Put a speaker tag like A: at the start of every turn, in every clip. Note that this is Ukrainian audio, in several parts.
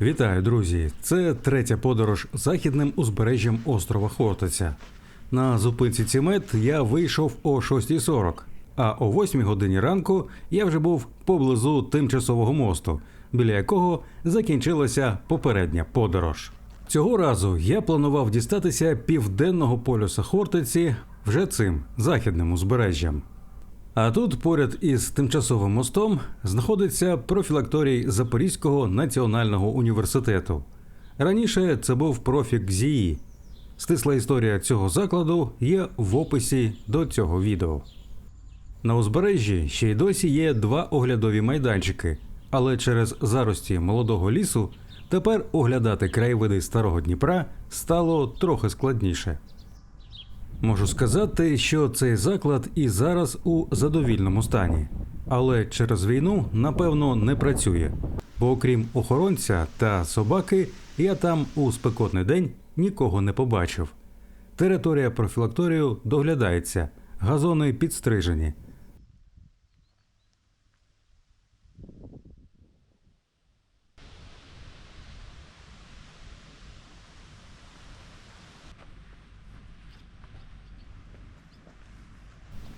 A: Вітаю, друзі! Це третя подорож західним узбережжям острова Хортиця. На зупинці Цімет я вийшов о 6.40, а о 8 годині ранку я вже був поблизу тимчасового мосту, біля якого закінчилася попередня подорож. Цього разу я планував дістатися південного полюса Хортиці вже цим західним узбережжям. А тут поряд із тимчасовим мостом знаходиться профілакторій Запорізького національного університету. Раніше це був профік ЗІІ. Стисла історія цього закладу є в описі до цього відео. На узбережжі ще й досі є два оглядові майданчики, але через зарості молодого лісу тепер оглядати краєвиди старого Дніпра стало трохи складніше. Можу сказати, що цей заклад і зараз у задовільному стані, але через війну напевно не працює. Бо окрім охоронця та собаки, я там у спекотний день нікого не побачив. Територія профілакторію доглядається, газони підстрижені.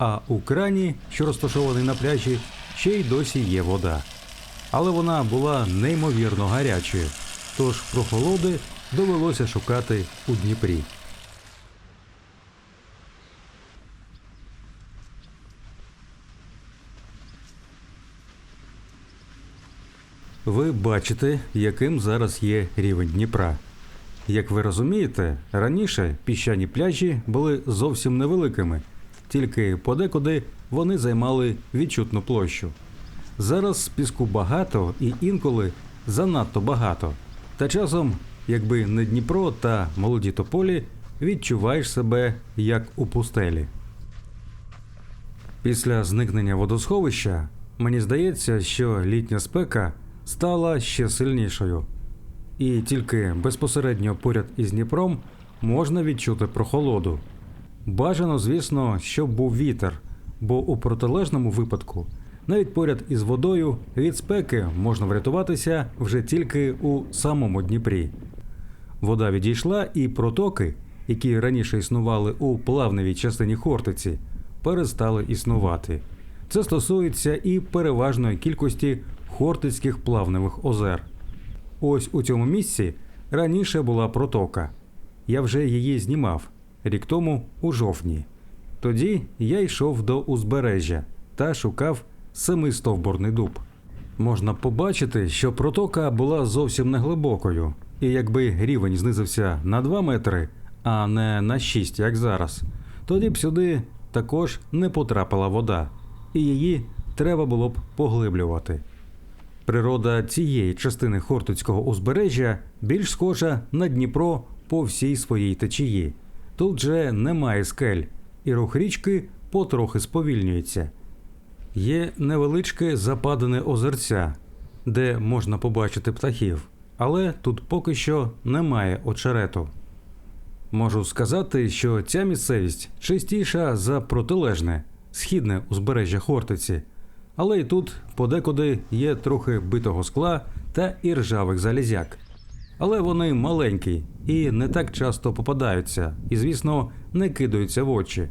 A: А у крані, що розташований на пляжі, ще й досі є вода. Але вона була неймовірно гарячою, тож прохолоди довелося шукати у Дніпрі. Ви бачите, яким зараз є рівень Дніпра. Як ви розумієте, раніше піщані пляжі були зовсім невеликими, тільки подекуди вони займали відчутну площу. Зараз піску багато і інколи занадто багато. Та часом, якби не Дніпро та молоді тополі, відчуваєш себе як у пустелі. Після зникнення водосховища мені здається, що літня спека стала ще сильнішою. І тільки безпосередньо поряд із Дніпром можна відчути прохолоду. Бажано, звісно, щоб був вітер, бо у протилежному випадку, навіть поряд із водою, від спеки можна врятуватися вже тільки у самому Дніпрі. Вода відійшла, і протоки, які раніше існували у плавневій частині Хортиці, перестали існувати. Це стосується і переважної кількості хортицьких плавневих озер. Ось у цьому місці раніше була протока. Я вже її знімав рік тому у жовтні. Тоді я йшов до узбережжя та шукав семистовбурний дуб. Можна побачити, що протока була зовсім не глибокою, і якби рівень знизився на 2 метри, а не на 6, як зараз, тоді б сюди також не потрапила вода, і її треба було б поглиблювати. Природа цієї частини Хортицького узбережжя більш схожа на Дніпро по всій своїй течії. Тут же немає скель, і рух річки потрохи сповільнюється. Є невеличке западане озерця, де можна побачити птахів, але тут поки що немає очерету. Можу сказати, що ця місцевість чистіша за протилежне, східне узбережжя Хортиці, але й тут подекуди є трохи битого скла та іржавих залізяк. Але вони маленькі і не так часто попадаються, і, звісно, не кидаються в очі.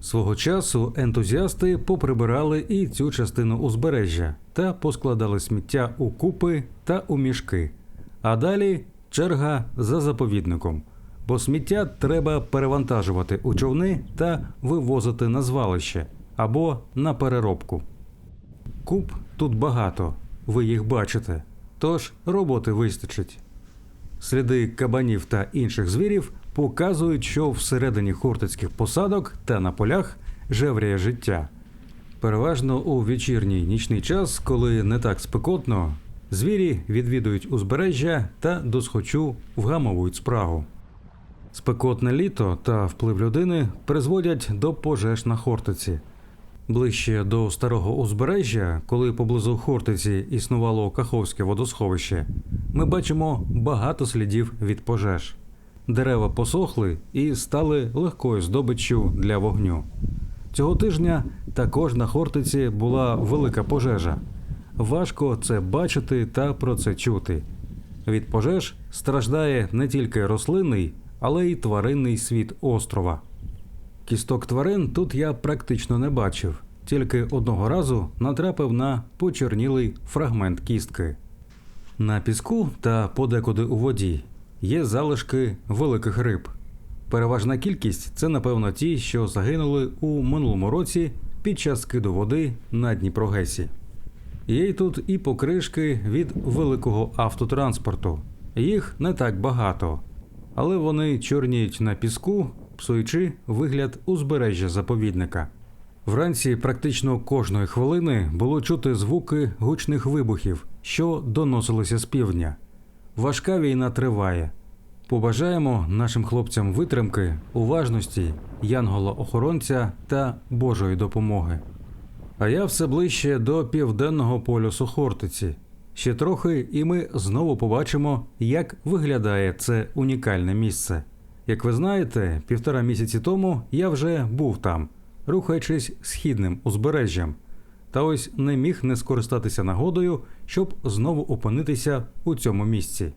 A: Свого часу ентузіасти поприбирали і цю частину узбережжя та поскладали сміття у купи та у мішки. А далі черга за заповідником, бо сміття треба перевантажувати у човни та вивозити на звалище або на переробку. Куп тут багато, ви їх бачите, тож роботи вистачить. Сліди кабанів та інших звірів показують, що всередині хортицьких посадок та на полях жевріє життя. Переважно у вечірній нічний час, коли не так спекотно, звірі відвідують узбережжя та досхочу вгамовують спрагу. Спекотне літо та вплив людини призводять до пожеж на Хортиці. Ближче до старого узбережжя, коли поблизу Хортиці існувало Каховське водосховище, ми бачимо багато слідів від пожеж. Дерева посохли і стали легкою здобиччю для вогню. Цього тижня також на Хортиці була велика пожежа. Важко це бачити та про це чути. Від пожеж страждає не тільки рослинний, але й тваринний світ острова. Кісток тварин тут я практично не бачив, тільки одного разу натрапив на почорнілий фрагмент кістки. На піску та подекуди у воді є залишки великих риб. Переважна кількість це, напевно, ті, що загинули у минулому році під час скиду води на Дніпрогесі. Є тут і покришки від великого автотранспорту. Їх не так багато, але вони чорніють на піску, псуючи вигляд узбережжя заповідника. Вранці практично кожної хвилини було чути звуки гучних вибухів, що доносилися з півдня. Важка війна триває. Побажаємо нашим хлопцям витримки, уважності, янгола-охоронця та Божої допомоги. А я все ближче до південного полюсу Хортиці. Ще трохи, і ми знову побачимо, як виглядає це унікальне місце. Як ви знаєте, півтора місяці тому я вже був там, рухаючись східним узбережжям, та ось не міг не скористатися нагодою, щоб знову опинитися у цьому місці.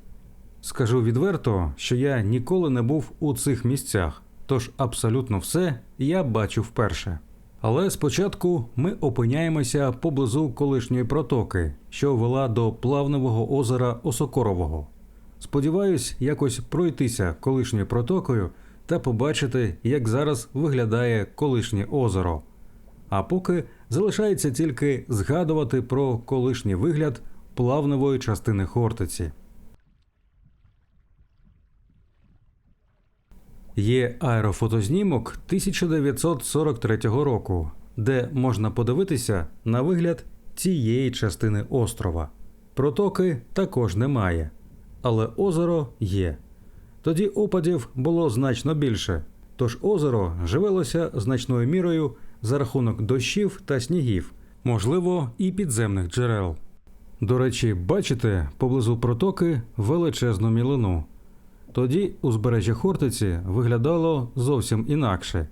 A: Скажу відверто, що я ніколи не був у цих місцях, тож абсолютно все я бачу вперше. Але спочатку ми опиняємося поблизу колишньої протоки, що вела до плавневого озера Осокорового. Сподіваюсь, якось пройтися колишньою протокою та побачити, як зараз виглядає колишнє озеро. А поки залишається тільки згадувати про колишній вигляд плавневої частини Хортиці. Є аерофотознімок 1943 року, де можна подивитися на вигляд цієї частини острова. Протоки також немає, але озеро є. Тоді опадів було значно більше, тож озеро живелося значною мірою за рахунок дощів та снігів, можливо, і підземних джерел. До речі, бачите поблизу протоки величезну мілину. Тоді узбережжя Хортиці виглядало зовсім інакше.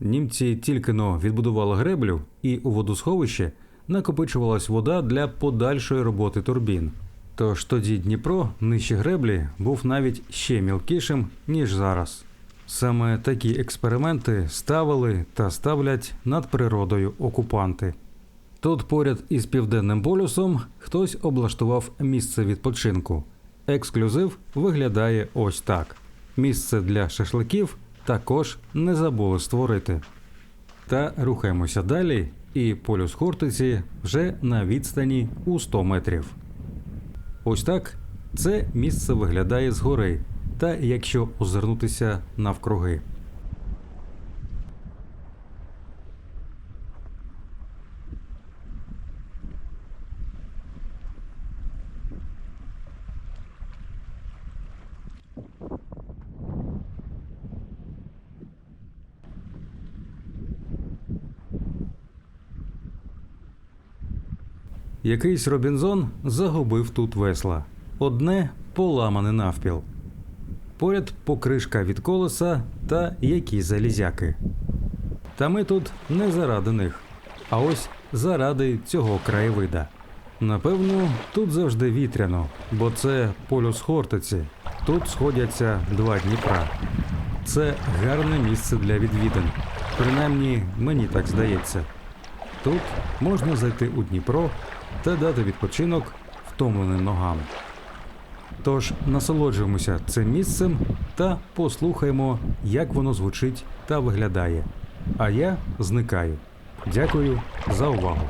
A: Німці тільки но відбудували греблю, і у водосховищі накопичувалась вода для подальшої роботи турбін. Тож тоді Дніпро нижче греблі був навіть ще мілкішим, ніж зараз. Саме такі експерименти ставили та ставлять над природою окупанти. Тут поряд із південним полюсом хтось облаштував місце відпочинку. Ексклюзив виглядає ось так: місце для шашликів також не забули створити. Та рухаємося далі, і полюс Хортиці вже на відстані у 100 метрів. Ось так це місце виглядає згори, та якщо озирнутися навкруги. Якийсь Робінзон загубив тут весла. Одне поламане навпіл. Поряд покришка від колеса та якісь залізяки. Та ми тут не заради них, а ось заради цього краєвида. Напевно, тут завжди вітряно, бо це полюс Хортиці. Тут сходяться два Дніпра. Це гарне місце для відвідин. Принаймні, мені так здається. Тут можна зайти у Дніпро та дати відпочинок втомленим ногам. Тож насолоджуємося цим місцем та послухаємо, як воно звучить та виглядає. А я зникаю. Дякую за увагу.